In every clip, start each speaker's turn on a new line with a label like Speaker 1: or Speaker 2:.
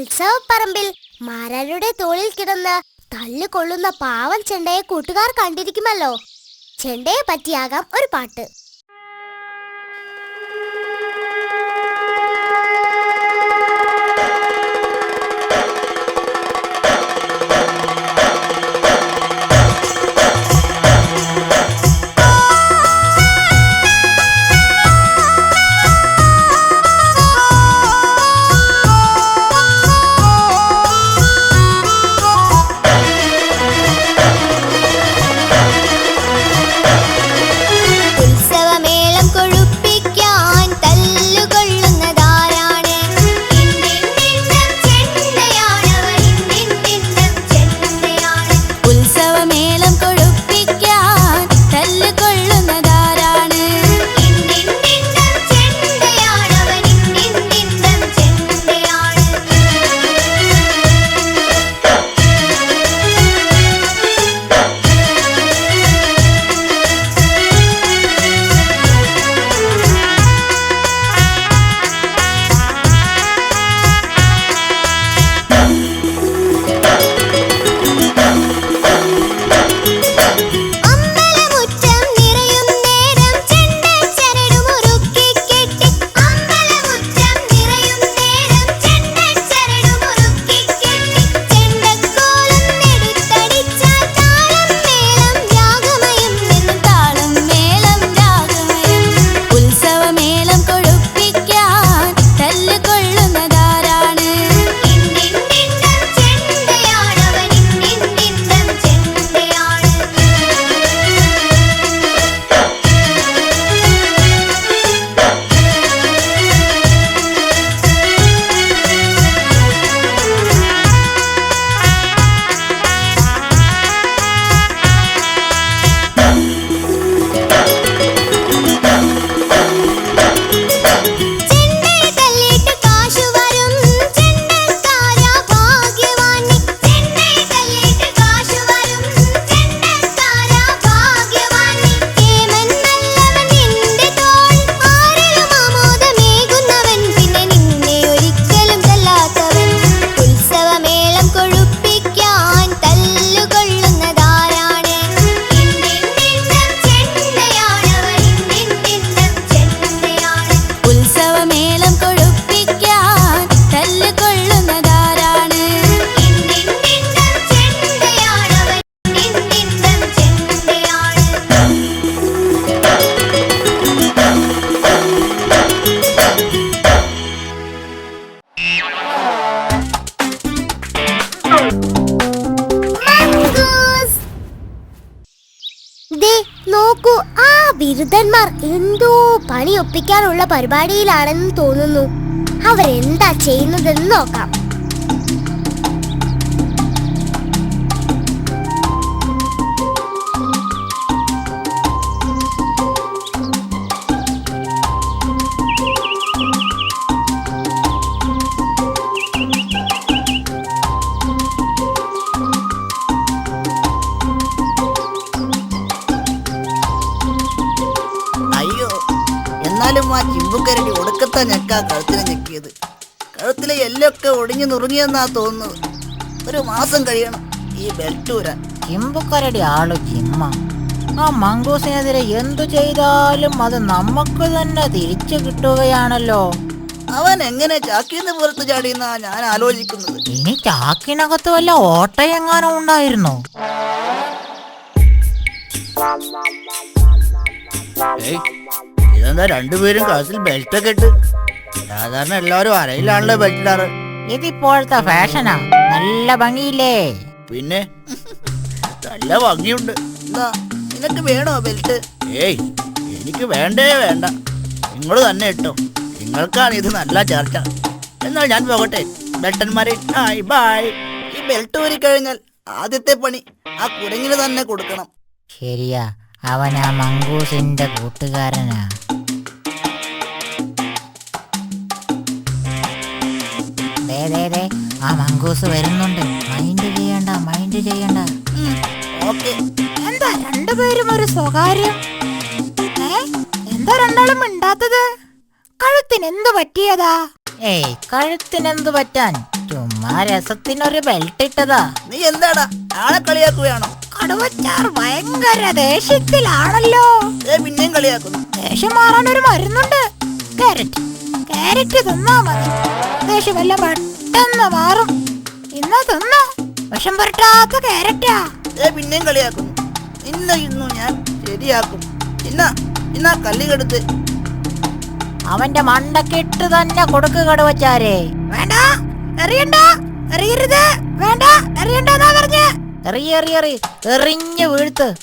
Speaker 1: ഉത്സവപ്പറമ്പിൽ മാരാരുടെ തോളിൽ കിടന്ന് തല്ലുകൊള്ളുന്ന പാവം ചെണ്ടയെ കൂട്ടുകാർ കണ്ടിരിക്കുമല്ലോ. ചെണ്ടയെ പറ്റിയാകാം ഒരു പാട്ട്. എന്തോ പണി ഒപ്പിക്കാനുള്ള പരിപാടിയിലാണെന്ന് തോന്നുന്നു. അവരെന്താ ചെയ്യുന്നതെന്ന് നോക്കാം.
Speaker 2: ചിമ്പുക്കരടി ഒടുക്കത്തെ ഞെക്കാ കഴുത്തിനെ ഞെക്കിയത്. കഴുത്തിലെ എല്ലൊക്കെ ഒടിഞ്ഞു നുറുങ്ങിയെന്നാ തോന്നുന്നത്. ഒരു മാസം കഴിയണം ഈ ബെൽറ്റ് ഊരാൻ.
Speaker 3: ചിമ്പുക്കരടി ആൾ ജിമ്മ ആ മംഗൂസിനെതിരെ എന്തു ചെയ്താലും അത് നമുക്ക് തന്നെ തിരിച്ചു കിട്ടുകയാണല്ലോ.
Speaker 2: അവൻ എങ്ങനെ ചാക്കിന്ന് പുറത്ത് ചാടിയെന്നാ ഞാൻ ആലോചിക്കുന്നത്.
Speaker 3: ഇനി ചാക്കിനകത്ത് വല്ല ഓട്ടയെങ്ങാനും ഉണ്ടായിരുന്നോ?
Speaker 2: ഏയ് ഇതെന്താ രണ്ടുപേരും കാസിൽ ബെൽറ്റ് ഒക്കെ ഇട്ട്? സാധാരണ എല്ലാവരും അരയിലാണല്ലോ ബെൽറ്റ് ഇടാറ്.
Speaker 3: ഇതിപ്പോഴത്തെ ഫാഷനാ. നല്ല ഭംഗിയില്ലേ?
Speaker 2: പിന്നെ? നല്ല ഭംഗിയുണ്ട്. എന്താ നിനക്ക് വേണോ ബെൽറ്റ് ഏയ് എനിക്ക് വേണ്ടേ വേണ്ട. നിങ്ങൾ തന്നെ ഇട്ടോ. നിങ്ങൾക്കാണ് ഇത് നല്ല ചർച്ച. എന്നാൽ ഞാൻ പോകട്ടെ. ബെൽട്ടന്മാരെ ഹായ് ബായ് ഈ ബെൽറ്റ് ഊരി കഴിഞ്ഞാൽ ആദ്യത്തെ പണി ആ കുരങ്ങിന് തന്നെ കൊടുക്കണം.
Speaker 3: ശരിയാ. അവൻ ആ മംഗൂസിന്റെ കൂട്ടുകാരനാ. ദേ ആ മംഗൂസ് വരുന്നുണ്ട്. മൈൻഡ് ചെയ്യണ്ട മൈൻഡ് ചെയ്യണ്ട. എന്താ രണ്ടുപേരും ഒരു സ്വകാര്യം? എന്താ രണ്ടാളും മിണ്ടാത്തത്? കഴുത്തിന് എന്ത് പറ്റിയതാ? ഏയ് കഴുത്തിന് എന്ത് പറ്റാൻ? ചുമ്മാ രസത്തിനൊരു ബെൽറ്റ് ഇട്ടതാ.
Speaker 2: നീ എന്താടാ? ആളെ കളിയാക്കുകയാണോ?
Speaker 3: കടുവച്ചാർ ഭയങ്കര ദേഷ്യത്തിലാണല്ലോ.
Speaker 2: പിന്നെയും കളിയാക്കുന്നു.
Speaker 3: ദേഷ്യം മാറാൻ ഒരു മരുന്നുണ്ട്. കാരറ്റ് കാരറ്റ് തിന്നാ മതി. ദേഷ്യമെല്ലാം പെട്ടെന്ന് മാറും. ഇന്ന് തിന്നോ. വിഷം പുരട്ടാത്ത കാരറ്റാ
Speaker 2: പിന്നെയും കളിയാക്കുന്നു. ഇന്ന് ഇന്നു ഞാൻ ശരിയാക്കും. ഇന്ന ഇന്നാ കല്ലുകെടുത്ത്
Speaker 3: അവന്റെ മണ്ടക്കിട്ട് തന്നെ കൊടുക്ക് കടുവച്ചാരെ. വേണ്ട എറിയണ്ട എറിയരുത്. വേണ്ട എറിയണ്ടെന്നാ പറഞ്ഞ്. എറി എറി എറി. എറിഞ്ഞ് വീഴ്ത്ത്.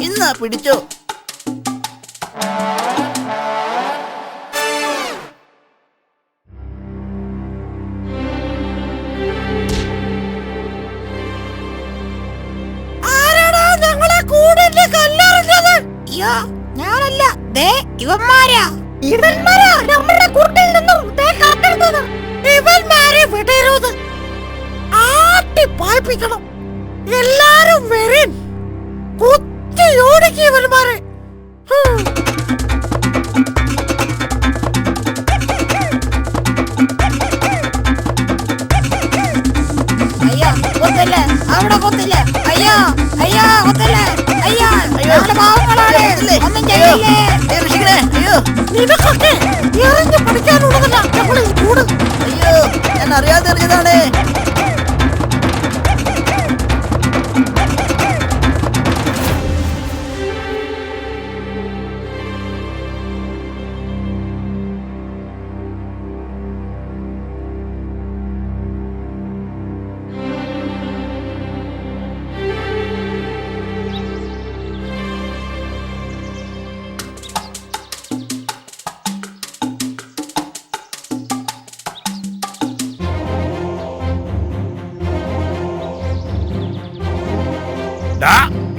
Speaker 2: ഇന്നാ പിടിച്ചോ.
Speaker 3: ഞാനല്ല ദേ ഇവന്മാരാ. ഇവന്മാരാ നമ്മുടെ കൂട്ടിൽ നിന്നും ആട്ടി പായിപ്പിക്കണം എല്ലാരും വരും. കുത്തി ഓടിക്കും ഇവന്മാരെ.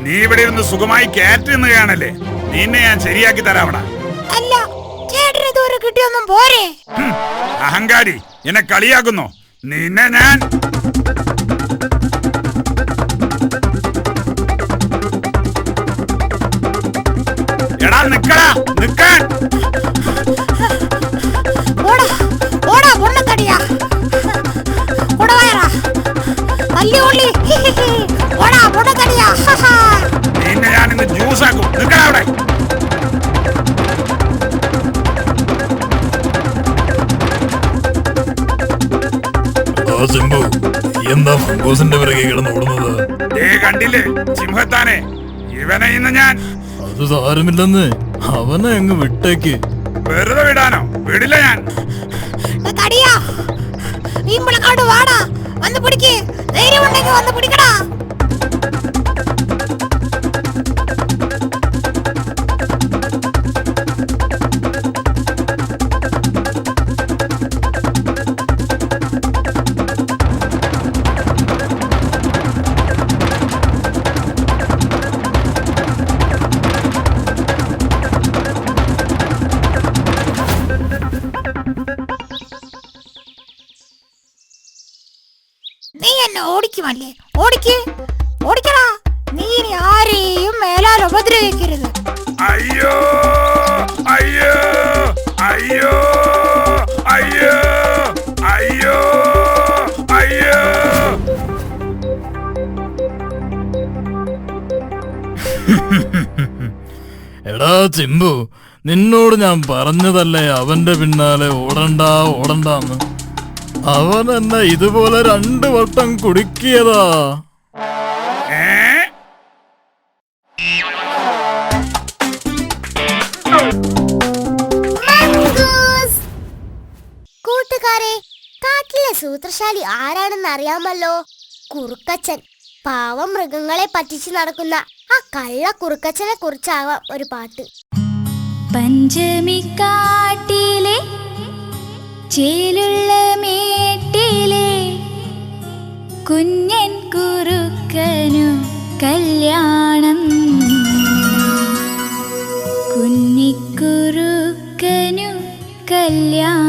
Speaker 4: നീ ഇവിടെ ഇരുന്ന് സുഖമായി കാറ്റ് നിന്നുകയാണല്ലേ നിന്നെ ഞാൻ ശരിയാക്കി തരാവണ.
Speaker 3: അല്ല ചേട്ടന് ഇതുവരെ കിട്ടിയൊന്നും പോരെ.
Speaker 4: അഹങ്കാരി എന്നെ കളിയാക്കുന്നു. നിന്നെ ഞാൻ
Speaker 5: സിംബു എന്താ ഫംഗോസിന്റെ പിറകെ കിടന്ന് ഓടുന്നത്?
Speaker 4: ഏ കണ്ടില്ലേ സിംഹത്താനെ? ഇവനെ ഇന്ന് ഞാൻ
Speaker 5: അത് സാരമില്ലെന്ന് അവനെ അങ്ങ് വിട്ടേക്ക്.
Speaker 4: വെറുതെ വിടാനോ? വിടില്ല ഞാൻ.
Speaker 3: വീമ്പിളക്കാട് വാടാ. വന്ന് പിടിക്ക്. ധൈര്യം ഉണ്ടെങ്കിൽ വന്ന് പിടിക്കടാ.
Speaker 5: എടാ ചിമ്പു നിന്നോട് ഞാൻ പറഞ്ഞതല്ലേ അവന്റെ പിന്നാലെ ഓടണ്ട ഓടണ്ടെന്ന്? അവൻ എന്നെ ഇതുപോലെ രണ്ടു വട്ടം കുടുക്കിയതാ.
Speaker 1: സൂത്രശാലി ആരാണെന്ന് അറിയാമല്ലോ? കുറുക്കച്ചൻ. പാവം മൃഗങ്ങളെ പറ്റിച്ചു നടക്കുന്ന ആ കള്ള കുറുക്കച്ചനെ കുറിച്ചാവാം ഒരു പാട്ട്.
Speaker 6: പഞ്ചമിക്കാട്ടിലെ ചേലുള്ള മേട്ടിലെ കുഞ്ഞൻ കുറുക്കനു കല്യാണം. കുഞ്ഞിക്കുറുക്കനു കല്യാണം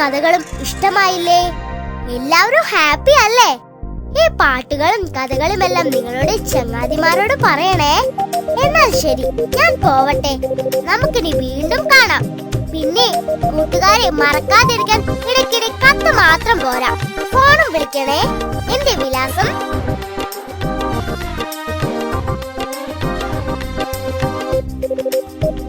Speaker 7: കഥകളും ഇഷ്ടമായില്ലേ? എല്ലാവരും ഹാപ്പി അല്ലേ? ഈ പാട്ടുകളും കഥകളും എല്ലാം നിങ്ങളുടെ ചങ്ങാതിമാരോട് പറയണേ. എന്നാൽ ശരി ഞാൻ പോവട്ടെ. നമുക്കിനി വീണ്ടും കാണാം. പിന്നെ കൂട്ടുകാരെ മറക്കാതിരിക്കാൻ ഇടയ്ക്കിടെ കത്ത് മാത്രം പോരാ. ഫോണും വിളിക്കണേ. എന്റെ വിലാസം